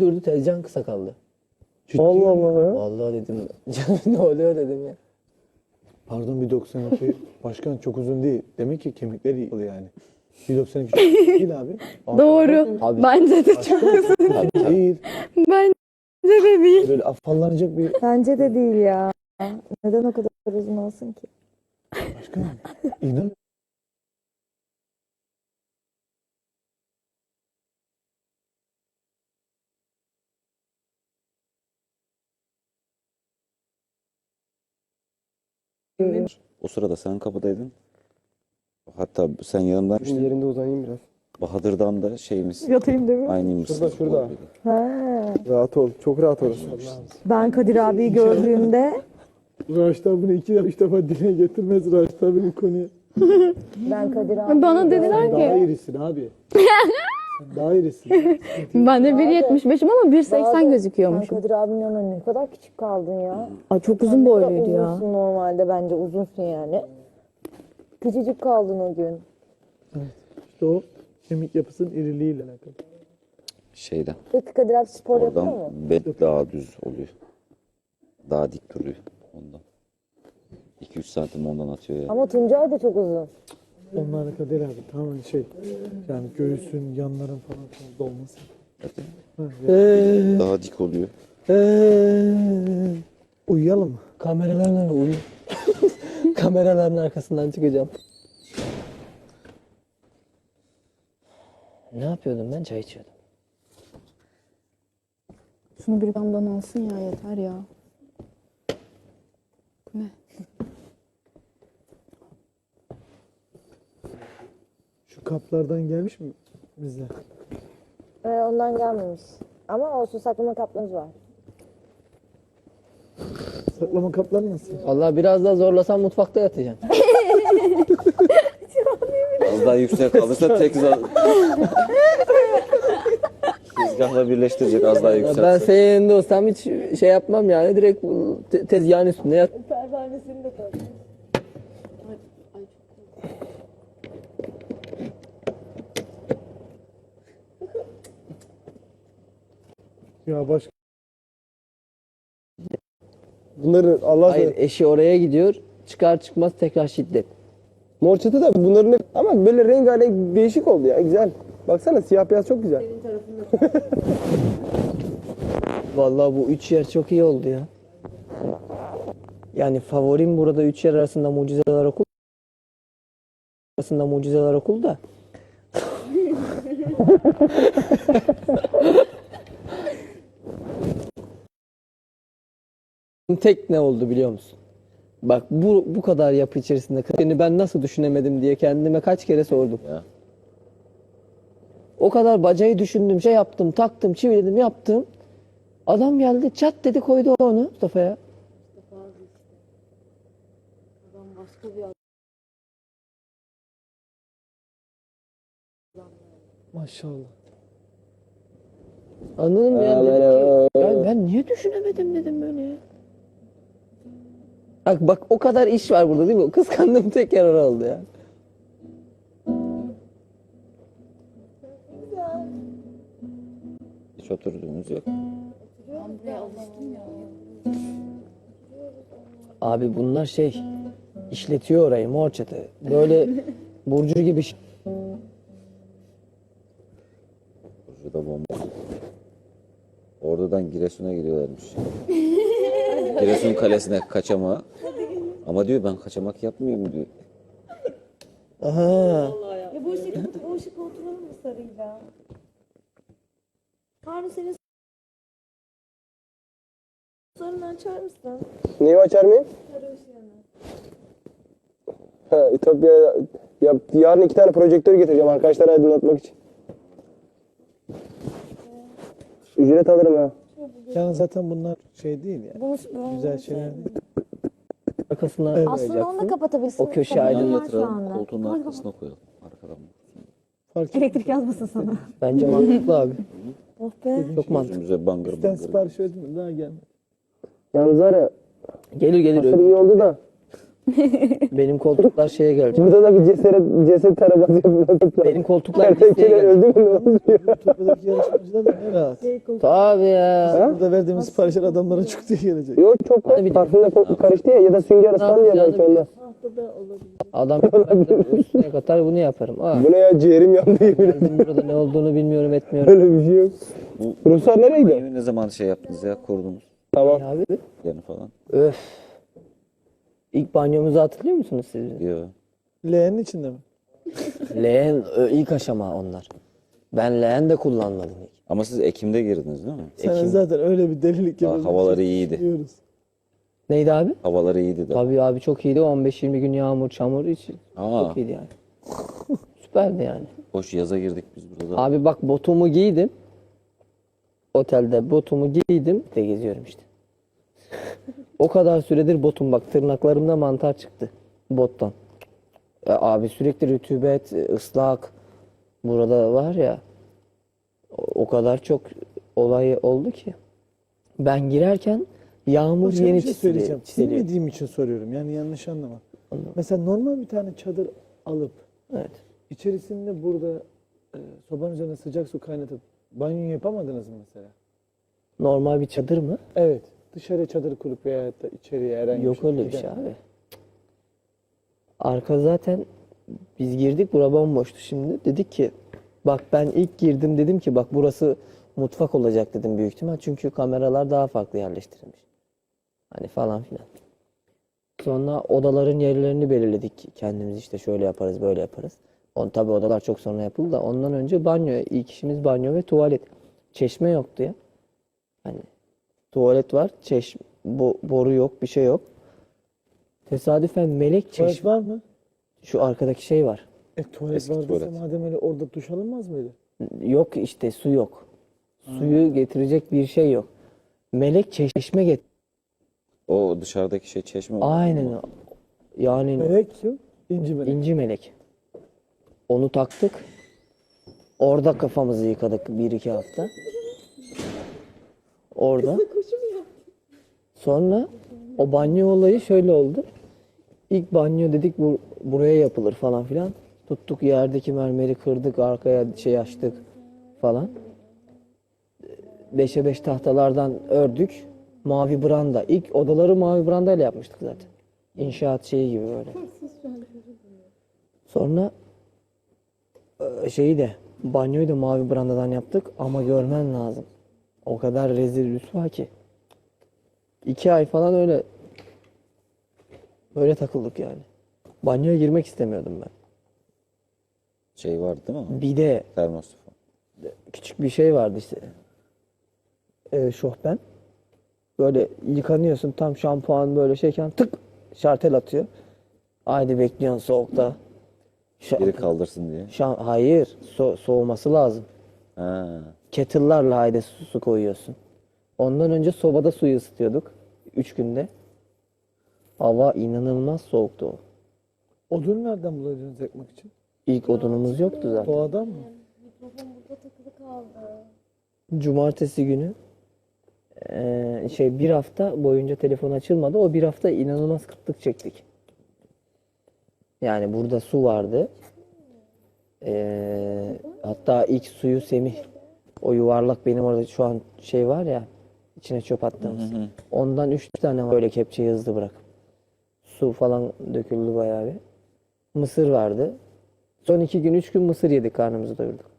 durdu tezcan kısa kaldı. Allah Allah ya. Vallahi dedim ne oluyor dedim ya. Pardon 1.92 başkan çok uzun değil. Demek ki kemikleri iyi yani. 1.92 çok değil abi. Doğru. Abi- Bence de çok Değil. Bence de değil. Böyle afallanacak bir Bence de değil ya. Neden o kadar uzun olsun ki? başkan. İnan. O sırada sen kapıdaydın. Hatta sen yanımdaymıştın. Yerinde uzanayım biraz. Bahadır'dan da şeyimiz Yatayım değil mi? aynıymışsın. Şurada, şurada. Ha. Rahat ol. Çok rahat orası. Ben Kadir abiyi gördüğümde Raşit abini iki üç defa dile getirmez Raşit abinin konuyu. ben Kadir abi Bana dediler Daha ki irisin abi. Sen daha irisin. ben de 1.75'im ama 1.80 ben gözüküyormuşum. Kadir abinin yanına ne kadar küçük kaldın ya. Ay çok uzun Sen ne kadar boyluydu ya. Uzunsun normalde bence uzunsun yani. Küçücük kaldın o gün. İşte o kemik yapısının iriliğiyle alakalı. Şeyden. Peki Kadir abi spor yapıyor mu? Oradan bel daha düz oluyor. Daha dik duruyor ondan. 2-3 santim ondan atıyor ya. Ama Tuncay da çok uzun. Onlarla Kadir abi tamamen şey yani göğsün yanların falan dolması. Ha, ya. Daha dik oluyor. Uyuyalım mı? Kameralarla uyu. Kameraların arkasından çıkacağım. Ne yapıyordum ben? Çay içiyordum. Şunu bir bamdan alsın ya yeter ya. Bu ne? Kaplardan gelmiş mi bize? Ee, ondan gelmemiş. Ama olsun saklama kaplarımız var. Saklama kapları nasıl? Vallahi biraz daha zorlasam mutfakta yatacağım. Az daha yüksek kalırsa tek za... Tezgahla birleştirecek az daha Ya yüksek. ben senin yerinde olsam hiç şey yapmam yani direkt te- tezgahın üstünde yat. Ya başka Bunları Allah Hayır eşi oraya gidiyor. Çıkar çıkmaz tekrar şiddet. Mor çatı da bunların hep- ama böyle rengarenk değişik oldu ya. Güzel. Baksana siyah beyaz çok güzel. Vallahi bu üç yer çok iyi oldu ya. Yani favorim burada üç yer arasında mucizeler okul arasında mucizeler okul da. Tek ne oldu biliyor musun? Bak bu bu kadar yapı içerisinde seni ben nasıl düşünemedim diye kendime kaç kere sordum. Ya. O kadar bacayı düşündüm, şey yaptım, taktım, çiviledim, yaptım. Adam geldi, çat dedi koydu onu Mustafa'ya. maşallah. Anladın mı ya? Ya Dedi ben- ki, "Ya ben niye düşünemedim dedim böyle ya. Bak bak o kadar iş var burada değil mi? Kıskandığım tek yer oldu ya. Hiç oturduğumuz yok. Abi bunlar şey işletiyor orayı mor çatı. Böyle burcu gibi şey. Burada bomba. Oradan Giresun'a gidiyorlarmış. Giresun kalesine kaçama. Ama diyor ben kaçamak yapmıyorum diyor. Aha. Ya bu ışık, bu ışıkla oturalım mı sarıyla? Harun senin sarını açar mısın? Neyi açar mıyım? Ha, Ütopya ya, yarın iki tane projektör getireceğim arkadaşlara aydınlatmak için. Ücret alırım ha. Yani zaten bunlar şey değil ya. Bunu, Güzel şeyler değil. Arkasına Aslında onu da koyacaksın. kapatabilirsin. O köşe Tabii aydınlık. var şu Yatıralım anda. koltuğun arkasına koyalım. Arkadan. Fark Elektrik yazmasın sana. Bence mantıklı abi. Oh be. Çok mantıklı. Gözümüze bangır Sen bangır. sipariş verdin mi? Daha gelmedi. Yalnız var ya Gelir gelir. hasır iyi oldu da Benim koltuklar şeye gelecek. Burada da bir ceset, ceset taraması yapılması Benim koltuklar listeye gelecek. öldü mü ne oldu ya? Topladaki yarışmacılar da ne rahat. Tabii ya. Burada verdiğimiz siparişler adamlara çok diye gelecek. Yok çok Tabii. parfümle ko- karıştı ya ya da sünger ıslandı ya belki ondan. Adam üstüne katar bunu yaparım. Aa, Bu ne ya ciğerim yandı yemin ederim. geldim burada ne olduğunu bilmiyorum etmiyorum. Öyle bir şey yok. Bu Ruslar nereye gidiyor? ne zaman şey yaptınız ya kurdunuz Tamam. Abi yani falan. öf. İlk banyomuzu hatırlıyor musunuz siz? Diyor. Leğenin içinde mi? Leğen ö, ilk aşama onlar. Ben leğen de kullanmadım ilk. Ama siz Ekim'de girdiniz değil mi? Sen Ekim. zaten öyle bir delilik Daha yapıyorsun. havaları iyiydi. Biliyoruz. Neydi abi? Havaları iyiydi de. Tabii abi çok iyiydi. 15-20 gün yağmur, çamur hiç Aa, çok iyiydi yani. Süperdi yani. hoş yaza girdik biz burada. Abi bak botumu giydim. Otelde botumu giydim de geziyorum işte. O kadar süredir botum bak tırnaklarımda mantar çıktı bottan. E, abi sürekli rütubet, e, ıslak. Burada var ya o, o kadar çok olay oldu ki. Ben girerken yağmur Başka yeni bir şey söyleyeceğim. çiseliyor. Bilmediğim için soruyorum. Yani yanlış anlama. Mesela normal bir tane çadır alıp Evet. içerisinde burada e, sobanın üzerine sıcak su kaynatıp banyo yapamadınız mı mesela? Normal bir çadır mı? Evet. Dışarı çadır kurup veya da içeriye herhangi Yok bir şey. öyle bir şey abi. Arka zaten biz girdik bura bomboştu şimdi. Dedik ki bak ben ilk girdim dedim ki bak burası mutfak olacak dedim büyük ihtimal. Çünkü kameralar daha farklı yerleştirilmiş. Hani falan filan. Sonra odaların yerlerini belirledik kendimiz işte şöyle yaparız böyle yaparız. On, tabii odalar çok sonra yapıldı da ondan önce banyo. ilk işimiz banyo ve tuvalet. Çeşme yoktu ya. Hani tuvalet var, çeş bo- boru yok, bir şey yok. Tesadüfen melek Tuvalet çeşme. var mı? Şu arkadaki şey var. E tuvalet Eski vardıysa tuvalet. madem öyle orada duş alınmaz mıydı? Yok işte su yok. Suyu getirecek bir şey yok. Melek çeşme get. O dışarıdaki şey çeşme mi? Aynen. Yani Melek yok. İnci melek. inci melek. Onu taktık. Orada kafamızı yıkadık bir iki hafta. Orada. Sonra o banyo olayı şöyle oldu. İlk banyo dedik bu, buraya yapılır falan filan. Tuttuk yerdeki mermeri kırdık, arkaya şey açtık falan. Beşe beş tahtalardan ördük. Mavi branda. İlk odaları mavi brandayla yapmıştık zaten. İnşaat şeyi gibi böyle. Sonra e, şeyi de banyoyu da mavi brandadan yaptık ama görmen lazım. O kadar rezil rüsva ki. İki ay falan öyle böyle takıldık yani. Banyoya girmek istemiyordum ben. Şey vardı değil mi? Bir de Termos falan. küçük bir şey vardı işte. Ee, şohben. Böyle yıkanıyorsun tam şampuan böyle şeyken tık şartel atıyor. Haydi bekliyorsun soğukta. Şa- Biri kaldırsın diye. Şam hayır so- soğuması lazım. Ha. Kettle'larla haydi su, su koyuyorsun. Ondan önce sobada suyu ısıtıyorduk. Üç günde. Hava inanılmaz soğuktu o. Odun nereden buluyordunuz yakmak için? İlk odunumuz yoktu zaten. Doğadan mı? Cumartesi günü eee, şey bir hafta boyunca telefon açılmadı. O bir hafta inanılmaz kıtlık çektik. Yani burada su vardı. Eee, hatta ilk suyu Semih o yuvarlak benim orada şu an şey var ya içine çöp attığımız. Ondan üç tane böyle kepçeyi hızlı bırak. Su falan döküldü bayağı bir. Mısır vardı. Son iki gün, üç gün mısır yedik karnımızı doyurduk.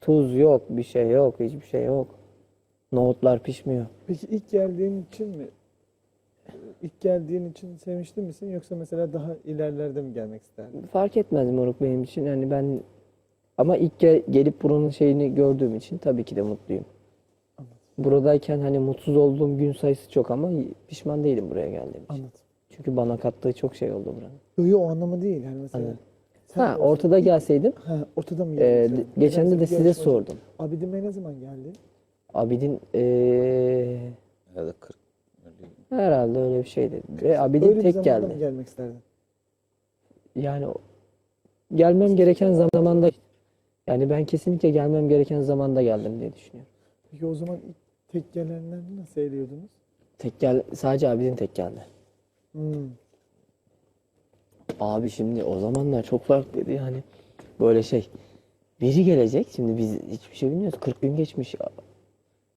Tuz yok, bir şey yok, hiçbir şey yok. Nohutlar pişmiyor. Peki ilk geldiğin için mi? İlk geldiğin için sevinçli misin yoksa mesela daha ilerlerde mi gelmek isterdin? Fark etmez moruk benim için. Yani ben ama ilk ge- gelip buranın şeyini gördüğüm için tabii ki de mutluyum. Buradayken hani mutsuz olduğum gün sayısı çok ama pişman değilim buraya geldiğim için. Anladım. Çünkü bana kattığı çok şey oldu buranın. Yok yok o anlamı değil yani mesela. Anladım. Ha ortada gelseydim Ha, ortada mı e, geçen de de bir size yarışmacı- sordum. Abidin Bey ne zaman geldi? Abidin e, Herhalde 40. herhalde öyle bir şeydi. Ve Abidin Öyle bir tek zamanda geldi. mı gelmek isterdin? Yani gelmem gereken zamanda yani ben kesinlikle gelmem gereken zamanda geldim diye düşünüyorum. Peki o zaman ilk tek gelenleri nasıl eğliyordunuz? Tek gel sadece Abidin tek geldi. Hmm. Abi şimdi o zamanlar çok farklıydı yani. Böyle şey. Biri gelecek. Şimdi biz hiçbir şey bilmiyoruz. 40 gün geçmiş.